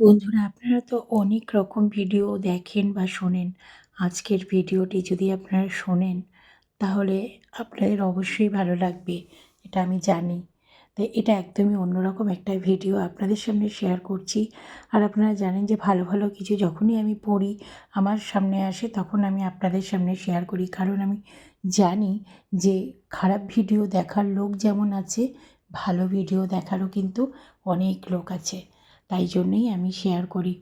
বন্ধুরা, আপনারা তো অনেক রকম ভিডিও দেখেন বা শোনেন। আজকের ভিডিওটি যদি আপনারা শোনেন, তাহলে আপনাদের অবশ্যই ভালো লাগবে, এটা আমি জানি। তাই এটা একদমই অন্যরকম একটা ভিডিও আপনাদের সামনে শেয়ার করছি। আর আপনারা জানেন যে ভালো ভালো কিছু যখনই আমি পড়ি, আমার সামনে আসে, তখন আমি আপনাদের সামনে শেয়ার করি। কারণ আমি জানি যে খারাপ ভিডিও দেখার লোক যেমন আছে, ভালো ভিডিও দেখারও কিন্তু অনেক লোক আছে। তাই জন্যই আমি শেয়ার করি।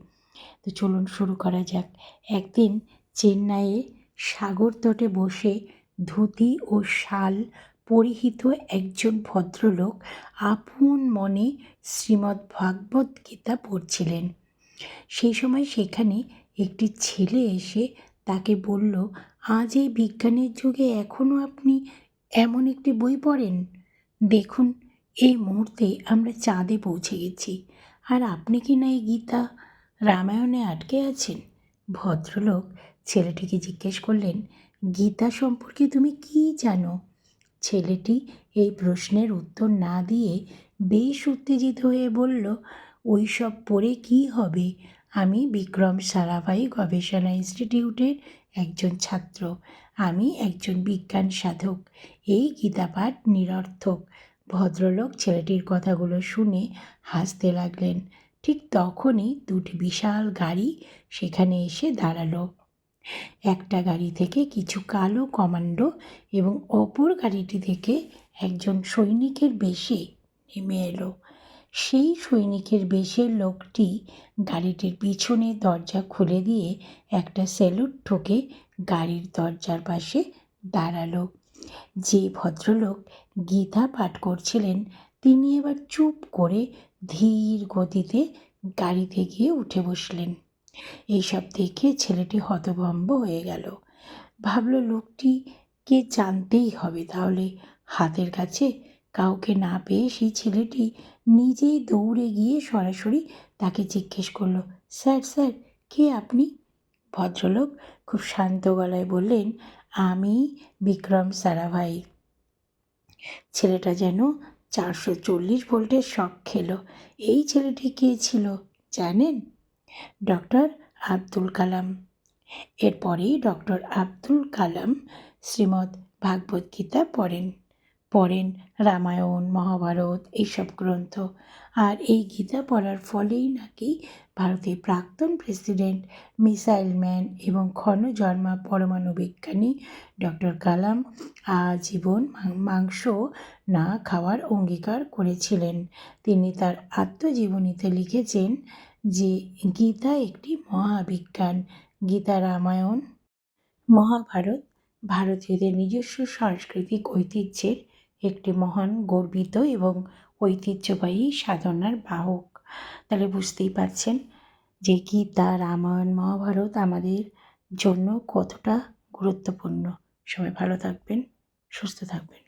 তো চলুন শুরু করা যাক। একদিন চেন্নাইয়ে সাগর তটে বসে ধুতি ও শাল পরিহিত একজন ভদ্রলোক আপন মনে শ্রীমদ্ ভাগবত গীতা পড়ছিলেন। সেই সময় সেখানে একটি ছেলে এসে তাকে বলল, আজ এই বিজ্ঞানের যুগে এখনও আপনি এমন একটি বই পড়েন? দেখুন, এই মুহূর্তে আমরা চাঁদে পৌঁছে গেছি। আর আপনি কি না এই গীতা রামায়ণে আটকে আছেন? ভদ্রলোক ছেলেটিকে জিজ্ঞেস করলেন, গীতা সম্পর্কে তুমি কি জানো? ছেলেটি এই প্রশ্নের উত্তর না দিয়ে বেশ উত্তেজিত হয়ে বলল ওই সব পড়ে কী হবে? আমি বিক্রম সারাভাই গবেষণা ইনস্টিটিউটের একজন ছাত্র। আমি একজন বিজ্ঞান সাধক। এই গীতাপাঠ নিরর্থক। ভদ্রলোক ছেলেটির কথাগুলো শুনে হাসতে লাগলেন। ঠিক তখনই দুটি বিশাল গাড়ি সেখানে এসে দাঁড়াল। একটা গাড়ি থেকে কিছু কালো কমান্ডো এবং অপর গাড়িটি থেকে একজন সৈনিকের বেশে নেমে এলো। সেই সৈনিকের বেশের লোকটি গাড়িটির পিছনে দরজা খুলে দিয়ে একটা স্যালুট ঠোকে গাড়ির দরজার পাশে দাঁড়াল। যে ভদ্রলোক গীতা পাঠ করছিলেন, তিনি এবার চুপ করে ধীর গতিতে গাড়িতে গিয়ে উঠে বসলেন। এইসব দেখে ছেলেটি হতভম্ব হয়ে গেল। ভাবল, লোকটি কে জানতেই হবে তাহলে? হাতের কাছে কাউকে না পেয়ে সেই ছেলেটি নিজেই দৌড়ে গিয়ে সরাসরি তাকে জিজ্ঞেস করল, স্যার স্যার, কে আপনি? ভদ্রলোক খুব শান্ত গলায় বললেন আমি বিক্রম সারাভাই। ছেলেটা যেন চারশো চল্লিশ ভোল্টের শখ খেল। এই ছেলেটি কে ছিল জানেন? ডক্টর আব্দুল কালাম। এরপরেই ডক্টর আব্দুল কালাম শ্রীমদ্ ভাগবত গীতা পড়েন। পড়েন রামায়ণ, মহাভারত, এইসব গ্রন্থ। আর এই গীতা পড়ার ফলেই নাকি ভারতের প্রাক্তন প্রেসিডেন্ট, মিসাইল ম্যান এবং ক্ষণজন্মা পরমাণু বিজ্ঞানী ডক্টর কালাম আজীবন মাংস না খাওয়ার অঙ্গীকার করেছিলেন। তিনি তার আত্মজীবনীতে লিখেছেন যে, গীতা একটি মহাবিজ্ঞান, গীতা রামায়ণ, মহাভারত, ভারতীয়দের নিজস্ব সাংস্কৃতিক ঐতিহ্যের একটি মহান, গর্বিত এবং ঐতিহ্যবাহী সাধনার বাহক। তাহলে বুঝতেই পারছেন যে গীতা, রামায়ণ, মহাভারত আমাদের জন্য কতটা গুরুত্বপূর্ণ। সবাই ভালো থাকবেন, সুস্থ থাকবেন।